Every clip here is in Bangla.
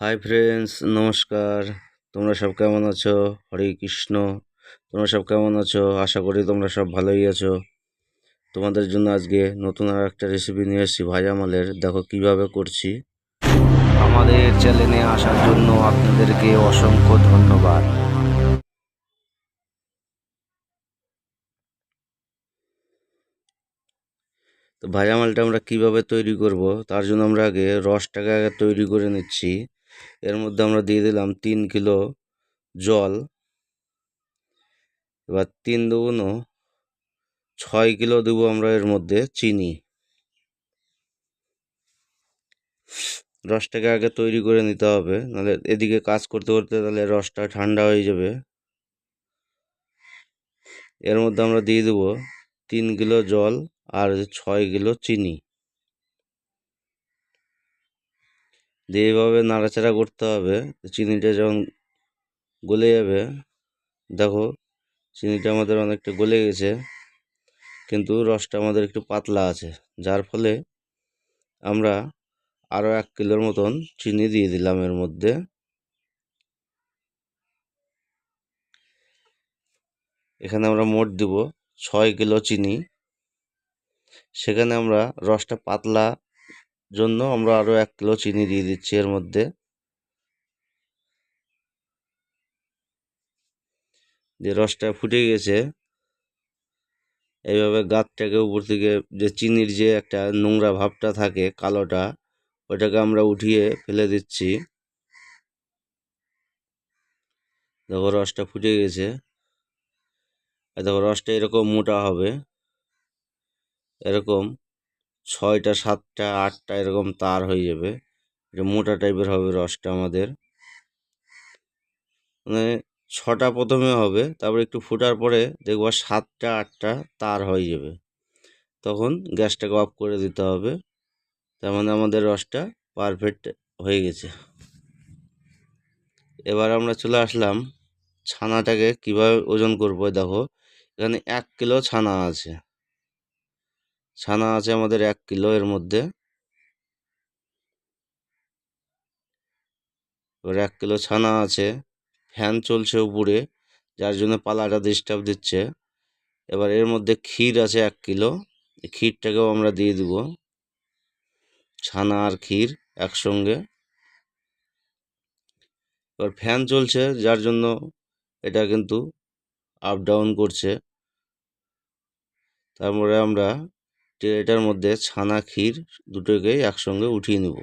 হাই ফ্রেন্ডস নমস্কার। তোমরা সব কেমন আছো? হরে কৃষ্ণ। তোমরা সব কেমন আছো? আশা করি তোমরা সব ভালোই আছো। তোমাদের জন্য আজকে নতুন আর একটা রেসিপি নিয়ে এসেছি, ভাজা মালের। দেখো কীভাবে করছি। আমাদের চ্যানেলে আসার জন্য আপনাদেরকে অসংখ্য ধন্যবাদ। তো ভাজা মালটা আমরা কীভাবে তৈরি করব, তার জন্য আমরা আগে রসটাকে আগে তৈরি করে নিচ্ছি। এর মধ্যে আমরা দিয়ে দিলাম তিন কিলো জল। এবার তিন দুগুণ ছয় কিলো দেবো আমরা এর মধ্যে চিনি। রসটাকে আগে তৈরি করে নিতে হবে, নাহলে এদিকে কাজ করতে করতে তাহলে রসটা ঠান্ডা হয়ে যাবে। এর মধ্যে আমরা দিয়ে দেবো তিন কিলো জল আর ছয় কিলো চিনি। দিয়ে এইভাবে নাড়াচাড়া করতে হবে, চিনিটা যখন গলে যাবে, দেখো চিনিটা আমাদের অনেকটা গলে গেছে, কিন্তু রসটা আমাদের একটু পাতলা আছে, যার ফলে আমরা আরও এক কিলোর মতন চিনি দিয়ে দিলাম এর মধ্যে। এখানে আমরা মোট দিব ছয় কিলো চিনি। সেখানে আমরা রসটা পাতলা জন্য আমরা আরও এক কিলো চিনি দিয়ে দিচ্ছি এর মধ্যে। যে রসটা ফুটে গেছে। এইভাবে গাছটাকে উপর থেকে যে চিনির যে একটা নোংরা ভাবটা থাকে, কালোটা, ওটাকে আমরা উঠিয়ে ফেলে দিচ্ছি। দেখো রসটা ফুটে গেছে। দেখো রসটা এরকম মোটা হবে। এরকম ছয়টা, সাতটা, আটটা এরকম তার হয়ে যাবে। এটা মোটা টাইপের হবে রসটা আমাদের। মানে ছটা প্রথমে হবে, তারপর একটু ফোটার পরে দেখব সাতটা, আটটা তার হয়ে যাবে। তখন গ্যাসটাকে অফ করে দিতে হবে। তার মানে আমাদের রসটা পারফেক্ট হয়ে গেছে। এবার আমরা চলে আসলাম ছানাটাকে কীভাবে ওজন করব, দেখো। এখানে এক কিলো ছানা আছে। ছানা আছে আমাদের এক কিলো এর মধ্যে। এবার এক কিলো ছানা আছে। ফ্যান চলছে উপরে, যার জন্য পালাটা ডিস্টার্ব দিচ্ছে। এবার এর মধ্যে ক্ষীর আছে এক কিলো। ক্ষীরটাকেও আমরা দিয়ে দিব। ছানা আর ক্ষীর একসঙ্গে। এবার ফ্যান চলছে, যার জন্য এটা কিন্তু আপ ডাউন করছে। তারপরে আমরা ট্রেটার মধ্যে ছানা, ক্ষীর দুটোকেই একসঙ্গে উঠিয়ে নেব।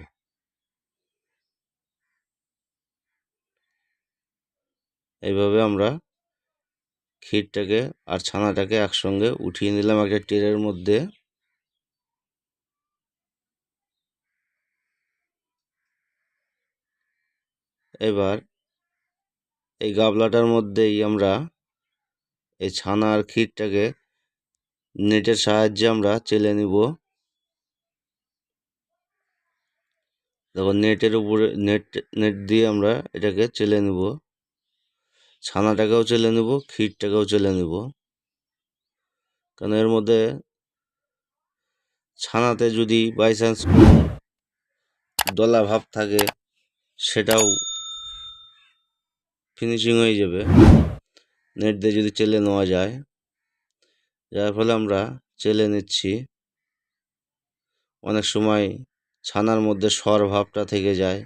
এইভাবে আমরা ক্ষীরটাকে আর ছানাটাকে একসঙ্গে উঠিয়ে নিলাম একটা ট্রের মধ্যে। এবার এই গাবলাটার মধ্যেই আমরা এই ছানা আর ক্ষীরটাকে নেটের সাহায্যে আমরা চেলে নিব। দেখো নেটের উপরে, নেট নেট দিয়ে আমরা এটাকে চেলে নেব। ছানাটাকেও চেলে নেব, ক্ষীরটাকেও চেলে নেব। কারণ এর মধ্যে ছানাতে যদি বাই চান্স দলা ভাব থাকে, সেটাও ফিনিশিং হয়ে যাবে। নেট দিয়ে যদি চেলে নেওয়া যায়। যার ফলে আমরা চেলে নিচ্ছি। অনেক সময় ছানার মধ্যে স্বর ভাবটা থেকে যায়।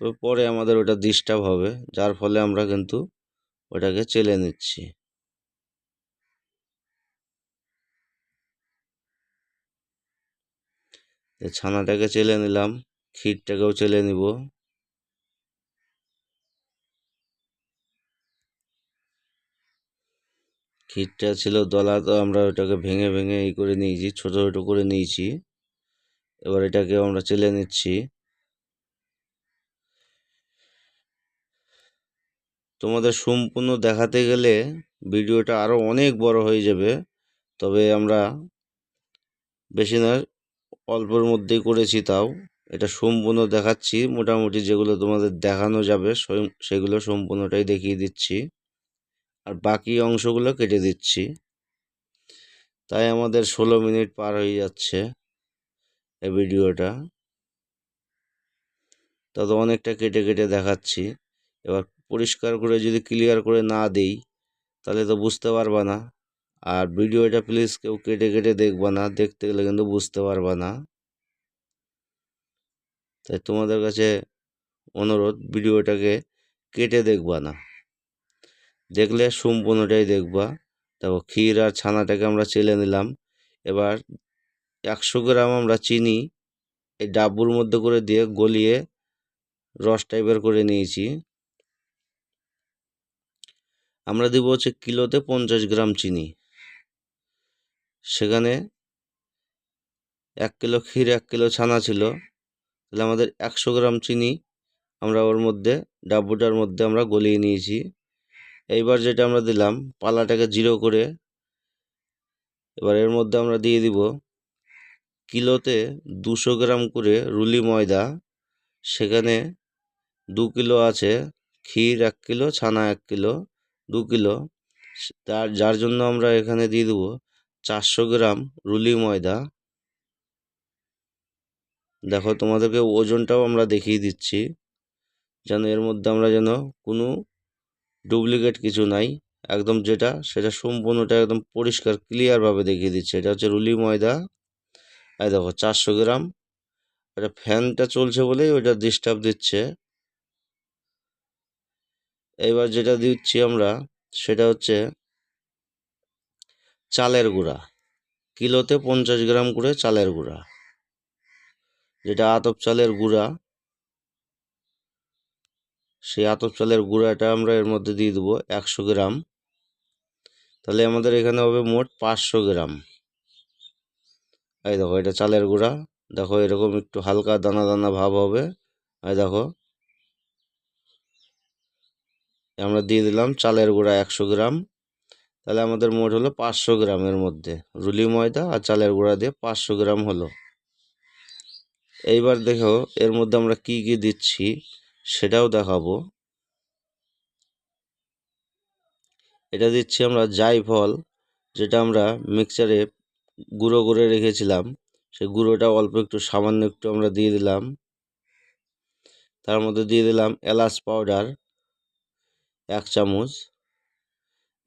তো পরে আমাদের ওটা ডিস্টার্ব হবে, যার ফলে আমরা কিন্তু ওটাকে চেলে নিচ্ছি। ছানাটাকে চেলে নিলাম, ক্ষীরটাকেও চেলে নিব। ক্ষীরটা ছিল দলা, তো আমরা ওটাকে ভেঙে ভেঙে এই করে নিয়েছি, ছোটো ছোটো করে নিয়েছি। এবার এটাকে আমরা চেলে নিচ্ছি। তোমাদের সম্পূর্ণ দেখাতে গেলে ভিডিওটা আরও অনেক বড় হয়ে যাবে, তবে আমরা বেশি না অল্পর মধ্যেই করেছি তাও। এটা সম্পূর্ণ দেখাচ্ছি, মোটামুটি যেগুলো তোমাদের দেখানো যাবে সেগুলো সম্পূর্ণটাই দেখিয়ে দিচ্ছি। আর বাকি অংশগুলো কেটে দিচ্ছি। তাই আমাদের ষোলো মিনিট পার হয়ে যাচ্ছে এই ভিডিওটা। তত অনেকটা কেটে কেটে দেখাচ্ছি। এবার পরিষ্কার করে যদি ক্লিয়ার করে না দেই, তাহলে তো বুঝতে পারবা না। আর ভিডিওটা প্লিজ কেউ কেটে কেটে দেখবা না। দেখতে গেলে কিন্তু বুঝতে পারবা না। তাই তোমাদের কাছে অনুরোধ, ভিডিওটাকে কেটে দেখবা না। দেখলে সম্পূর্ণটাই দেখবা। তারপর ক্ষীর আর ছানাটাকে আমরা চেলে নিলাম। এবার একশো গ্রাম আমরা চিনি, এই ডাব্বুর মধ্যে করে দিয়ে গলিয়ে রস টাইপের করে নিয়েছি। আমরা দিব হচ্ছে কিলোতে পঞ্চাশ গ্রাম চিনি। সেখানে এক কিলো ক্ষীর, এক কিলো ছানা ছিল। তাহলে আমাদের একশো গ্রাম চিনি আমরা ওর মধ্যে, ডাব্বুটার মধ্যে আমরা গলিয়ে নিয়েছি। এইবার যেটা আমরা দিলাম পালাটাকে জিরো করে এবার এর মধ্যে আমরা দিয়ে দিব কিলোতে দুশো গ্রাম করে রুলি ময়দা। সেখানে দু কিলো আছে, ক্ষীর এক কিলো, ছানা এক কিলো, দু কিলো। তার, যার জন্য আমরা এখানে দিয়ে দেবো চারশো গ্রাম রুলি ময়দা। দেখো তোমাদেরকে ওজনটাও আমরা দেখিয়ে দিচ্ছি, যেন এর মধ্যে আমরা যেন কোনো ডুপ্লিকেট কিছু নাই। একদম যেটা, সেটা সম্পূর্ণটা একদম পরিষ্কার ক্লিয়ারভাবে দেখিয়ে দিচ্ছে। এটা হচ্ছে রুলি ময়দা। এই দেখো, চারশো গ্রাম। এটা ফ্যানটা চলছে বলেই ওইটা ডিস্টার্ব দিচ্ছে। এবার যেটা দিচ্ছি আমরা, সেটা হচ্ছে চালের গুঁড়া। কিলোতে পঞ্চাশ গ্রাম করে চালের গুঁড়া। যেটা আতপ চালের গুঁড়া। সেই আতপ চালের গুঁড়াটা আমরা এর মধ্যে দিয়ে দেবো একশো গ্রাম। তাহলে আমাদের এখানে হবে মোট পাঁচশো গ্রাম। এই দেখো, এটা চালের গুঁড়া। দেখো, এরকম একটু হালকা দানা দানা ভাব হবে। এই দেখো, আমরা দিয়ে দিলাম চালের গুঁড়া একশো গ্রাম। তাহলে আমাদের মোট হলো পাঁচশো গ্রামের মধ্যে। রুলি ময়দা আর চালের গুঁড়া দিয়ে পাঁচশো গ্রাম হলো। এইবার দেখো, এর মধ্যে আমরা কি কি দিচ্ছি? সেটাও দেখাবো। এটা দিচ্ছি আমরা জায়ফল যেটা আমরা মিক্সারে গুঁড়ো করে রেখেছিলাম। সেই গুঁড়োটা অল্প একটু, সামান্য একটু আমরা দিয়ে দিলাম। তার মধ্যে দিয়ে দিলাম এলাচ পাউডার এক চামচ।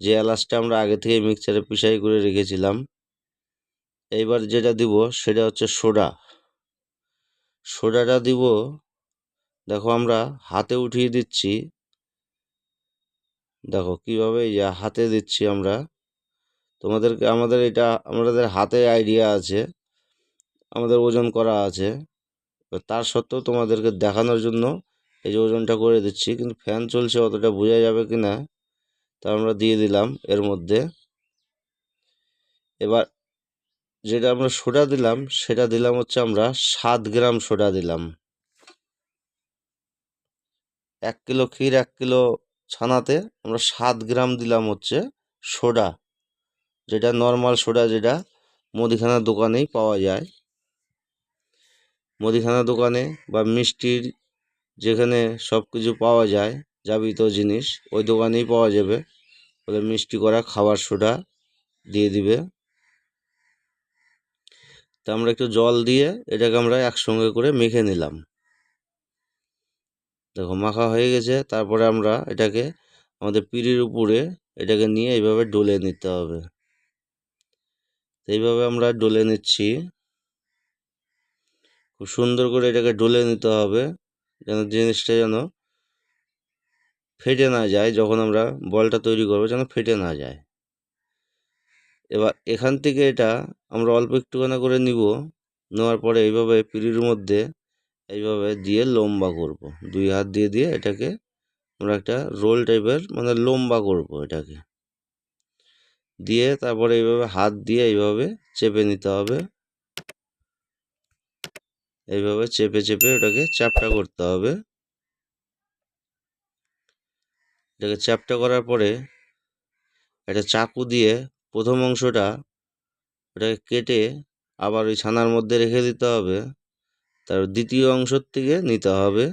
যে এলাচটা আমরা আগে থেকে মিক্সারে পিসাই করে রেখেছিলাম। এইবার যেটা দিব সেটা হচ্ছে সোডা। সোডাটা দিব দেখো আমরা হাতে উঠিয়ে দিচ্ছি। দেখো কীভাবে এই যে হাতে দিচ্ছি আমরা। তোমাদেরকে আমাদের এটা, আমাদের হাতে আইডিয়া আছে। আমাদের ওজন করা আছে। তার সত্ত্বেও তোমাদেরকে দেখানোর জন্য এই যে ওজনটা করে দিচ্ছি। কিন্তু ফ্যান চলছে অতটা বোঝা যাবে কি না, তা আমরা দিয়ে দিলাম এর মধ্যে। এবার যেটা আমরা সোডা দিলাম, সেটা দিলাম হচ্ছে আমরা সাত গ্রাম সোডা দিলাম। এক কিলো ক্ষীর, এক কিলো ছানাতে আমরা সাত গ্রাম দিলাম হচ্ছে সোডা। যেটা নর্মাল সোডা যেটা মুদিখানার দোকানেই পাওয়া যায়। মুদিখানা দোকানে বা মিষ্টির যেখানে সব কিছু পাওয়া যায় যাবিত জিনিস, ওই দোকানেই পাওয়া যাবে। ওদের মিষ্টি করা খাবার সোডা দিয়ে দিবে। তা আমরা একটু জল দিয়ে এটাকে আমরা একসঙ্গে করে মেখে নিলাম। দেখো মাখা হয়ে গেছে। তারপরে আমরা এটাকে আমাদের পিড়ির উপরে এটাকে নিয়ে এইভাবে ডলে নিতে হবে। এইভাবে আমরা ডলে নিচ্ছি। খুব সুন্দর করে এটাকে ডলে নিতে হবে। যেন জিনিসটা যেন ফেটে না যায়, যখন আমরা বলটা তৈরি করব যেন ফেটে না যায়। এবার এখান থেকে এটা আমরা অল্প একটুখানি করে নিব। নেওয়ার পরে এইভাবে পিড়ির মধ্যে এইভাবে দিয়ে লম্বা করব। দুই হাত দিয়ে দিয়ে এটাকে আমরা একটা রোল টাইপের মানে লম্বা করব এটাকে। দিয়ে তারপরে এইভাবে হাত দিয়ে এইভাবে চেপে নিতে হবে। এইভাবে চেপে চেপে ওটাকে চ্যাপটা করতে হবে। এটাকে চ্যাপটা করার পরে একটা চাকু দিয়ে প্রথম অংশটা ওটাকে কেটে আবার ওই ছানার মধ্যে রেখে দিতে হবে। তার দ্বিতীয় অংশের থেকে নিতে হবে।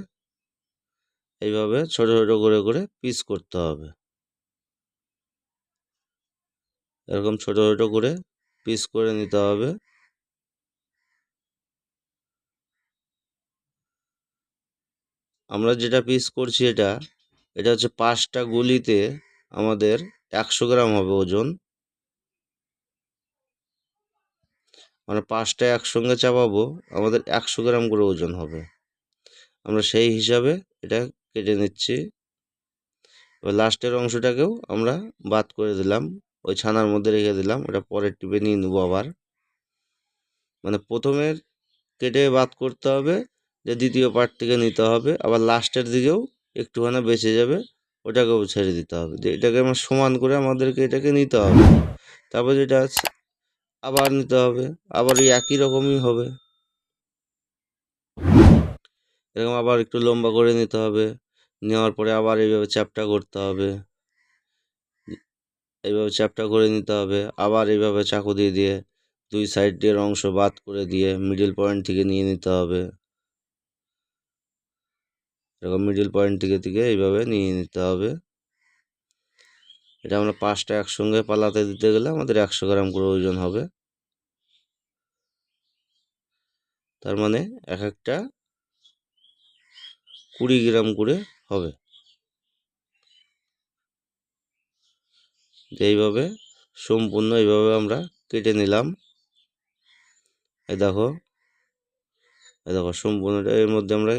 এইভাবে ছোট ছোট করে করে পিস করতে হবে। এরকম ছোট ছোট করে পিস করে নিতে হবে। আমরা যেটা পিস করছি এটা এটা হচ্ছে পাঁচটা গুলিতে আমাদের একশো গ্রাম হবে ওজন। মানে পাঁচটা একসঙ্গে চাপাবো, আমাদের একশো গ্রাম করে ওজন হবে। আমরা সেই হিসাবে এটা কেটে নিচ্ছি। এবার লাস্টের অংশটাকেও আমরা বাদ করে দিলাম, ওই ছানার মধ্যে রেখে দিলাম, ওটা পরের টিপে নিয়ে নেব আবার। মানে প্রথমের কেটে বাদ করতে হবে, যে দ্বিতীয় পার্ট থেকে নিতে হবে, আবার লাস্টের দিকেও একটুখানি বেঁচে যাবে, ওটাকেও ছেড়ে দিতে হবে। যে এটাকে আমার সমান করে আমাদেরকে এটাকে নিতে হবে। তারপর যেটা আছে আবার নিতে হবে আবার এই একই রকমই হবে। এরকম আবার একটু লম্বা করে নিতে হবে, নেওয়ার পরে আবার এইভাবে চ্যাপটা করতে হবে। এইভাবে চ্যাপটা করে নিতে হবে, আবার এইভাবে চাকু দিয়ে দিয়ে দুই সাইডের অংশ বাদ করে দিয়ে মিডিল পয়েন্ট থেকে নিয়ে নিতে হবে। এরকম মিডিল পয়েন্ট থেকে থেকে এইভাবে নিয়ে নিতে হবে। এটা আমরা পাঁচটা একসঙ্গে পালাতে দিতে গেলে আমাদের একশো গ্রাম করে ওজন হবে। তার মানে এক একটা কুড়ি গ্রাম করে হবে। এইভাবে সম্পূর্ণ এইভাবে আমরা কেটে নিলাম। এই দেখো এই দেখো সম্পূর্ণটা এর মধ্যে আমরা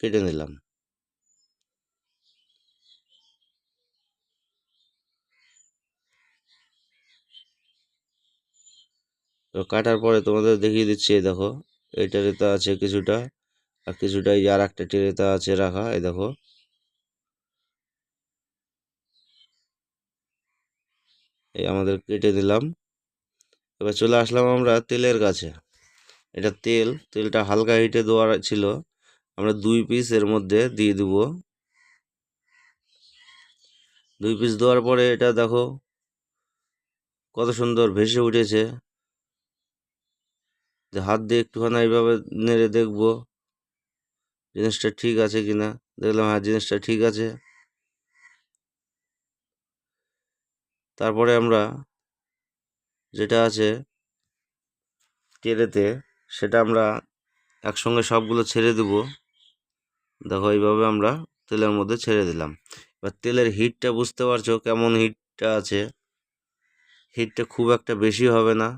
কেটে নিলাম। তো কাটার পরে তোমাদের দেখিয়ে দিচ্ছি, এই দেখো। এই ট্রেতে আছে কিছুটা। আর কিছুটা আর একটা ট্রেতে আছে রাখা, এই দেখো। এই আমাদের কেটে দিলাম। এবার চলে আসলাম আমরা তেলের কাছে এটা তেল, তেলটা হালকা হিটে দেওয়ার ছিল। আমরা দুই পিস এর মধ্যে দিয়ে দেব। দুই পিস দেওয়ার পরে এটা দেখো, কত সুন্দর ভেসে উঠেছে। যে হাত দিয়ে একটুখানি এইভাবে নেড়ে দেখব, জিনিসটা ঠিক আছে কিনা? দেখলাম হ্যাঁ জিনিসটা ঠিক আছে। তারপরে আমরা যেটা আছে টেরেতে সেটা আমরা একসঙ্গে সবগুলো ছেড়ে দেব। দেখো, এইভাবে আমরা তেলের মধ্যে ছেড়ে দিলাম। এবার তেলের হিটটা বুঝতে পারছ কেমন হিটটা আছে? হিটটা খুব একটা বেশি হবে না।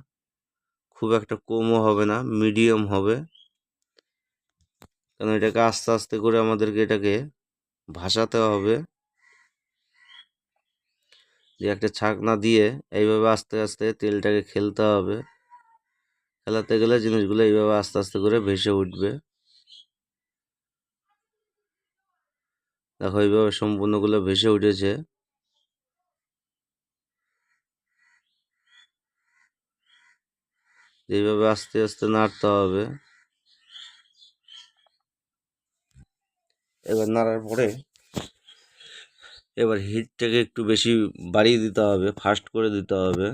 খুব একটা কমও হবে না মিডিয়াম হবে। কারণ এটাকে আস্তে আস্তে করে আমাদেরকে এটাকে ভাসাতে হবে। যে একটা ছাকনা দিয়ে এইভাবে আস্তে আস্তে তেলটাকে খেলতে হবে। খেলাতে গেলে জিনিসগুলো এইভাবে আস্তে আস্তে করে ভেসে উঠবে। দেখো এইভাবে সম্পূর্ণগুলো ভেসে উঠেছে। এইভাবে আস্তে আস্তে নাড়তে হবে। এবার নাড়ার পরে এবার হিটটাকে একটু বেশি বাড়িয়ে দিতে হবে ফাস্ট করে দিতে হবে।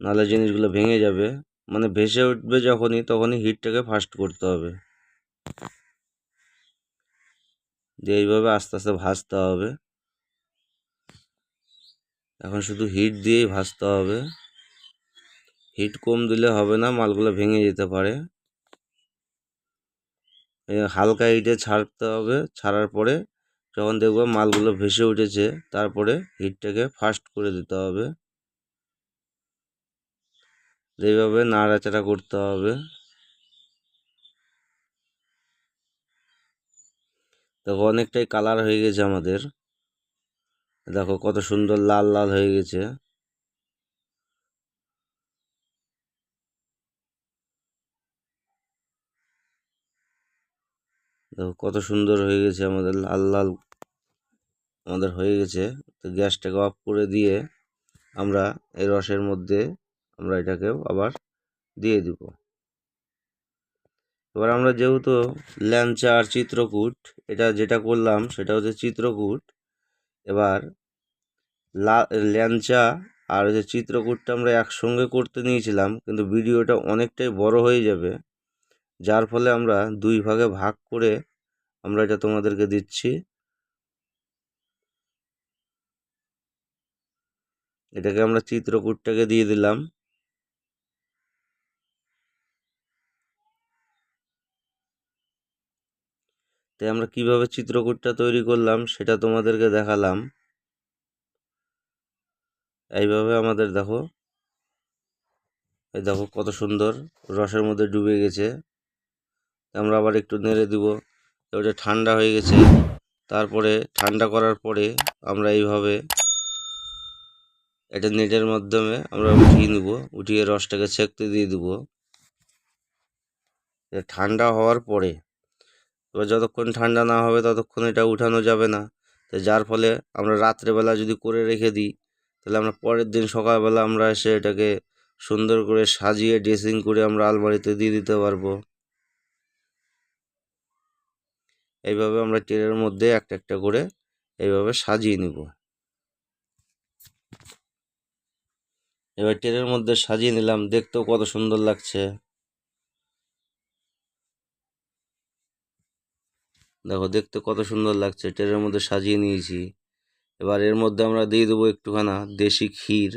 নাহলে জিনিসগুলো ভেঙে যাবে। মানে ভেসে উঠবে যখনই, তখনই হিটটাকে ফাস্ট করতে হবে। দিয়ে এইভাবে আস্তে আস্তে ভাজতে হবে। এখন শুধু হিট দিয়েই ভাজতে হবে। হিট কম দিলে হবে না, মালগুলো ভেঙে যেতে পারে। হালকা হিটে ছাড়তে হবে, ছাড়ার পরে যখন দেখব মালগুলো ভেসে উঠেছে, তারপরে হিটটাকে ফাস্ট করে দিতে হবে। এইভাবে নাড়াচাড়া করতে হবে। দেখো অনেকটাই কালার হয়ে গেছে আমাদের। দেখো কত সুন্দর লাল লাল হয়ে গেছে। দেখো কত সুন্দর হয়ে গেছে আমাদের লাল লাল আমাদের হয়ে গেছে। তো গ্যাসটাকে অফ করে দিয়ে আমরা এই রসের মধ্যে আমরা এটাকেও আবার দিয়ে দিব। এবার আমরা যেহেতু ল্যাংচা আর চিত্রকূট, এটা যেটা করলাম সেটা হচ্ছে চিত্রকূট। এবার ল্যাংচা আর হচ্ছে চিত্রকূটটা আমরা একসঙ্গে করতে নিয়েছিলাম, কিন্তু ভিডিওটা অনেকটাই বড় হয়ে যাবে। যার ফলে আমরা দুই ভাগে ভাগ করে আমরা এটা তোমাদেরকে দিচ্ছি। এটাকে আমরা চিত্রকূটটাকে দিয়ে দিলাম। তাই আমরা কীভাবে চিত্রকূটটা তৈরি করলাম সেটা তোমাদেরকে দেখালাম। এইভাবে আমাদের দেখো। এই দেখো কত সুন্দর রসের মধ্যে ডুবে গেছে। আমরা আবার একটু নেড়ে দিব। ওটা ঠান্ডা হয়ে গেছে। তারপরে ঠান্ডা করার পরে আমরা এইভাবে এটা নেটের মাধ্যমে আমরা উঠিয়ে নেব। উঠিয়ে রসটাকে সেঁকতে দিয়ে দিব। ঠান্ডা হওয়ার পরে এবার যতক্ষণ ঠান্ডা না হবে ততক্ষণ এটা উঠানো যাবে না। তো যার ফলে আমরা রাত্রেবেলা যদি করে রেখে দিই, তাহলে আমরা পরের দিন সকালবেলা আমরা এসে এটাকে সুন্দর করে সাজিয়ে ড্রেসিং করে আমরা আলমারিতে দিয়ে দিতে পারব। এইভাবে আমরা ট্রেনের মধ্যে একটা একটা করে এইভাবে সাজিয়ে নিব। এবার ট্রেনের মধ্যে সাজিয়ে নিলাম, দেখতেও কত সুন্দর লাগছে। দেখো, দেখতে কত সুন্দর লাগছে, ট্রেনের মধ্যে সাজিয়ে নিয়েছি। এবার এর মধ্যে আমরা দিয়ে দেবো একটুখানা দেশি ক্ষীর।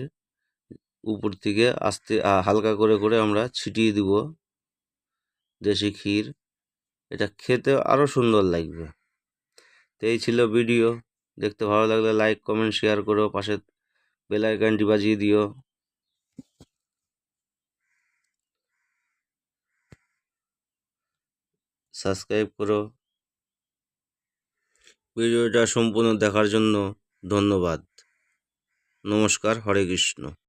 উপর থেকে আস্তে হালকা করে করে আমরা ছিটিয়ে দিব দেশি ক্ষীর। এটা খেতে আরও সুন্দর লাগবে। তো এই ছিল ভিডিও। দেখতে ভালো লাগলে লাইক কমেন্ট শেয়ার করো। পাশে বেল আইকনটি বাজিয়ে দিও। সাবস্ক্রাইব করো। ভিডিওটা সম্পূর্ণ দেখার জন্য ধন্যবাদ। নমস্কার, হরে কৃষ্ণ।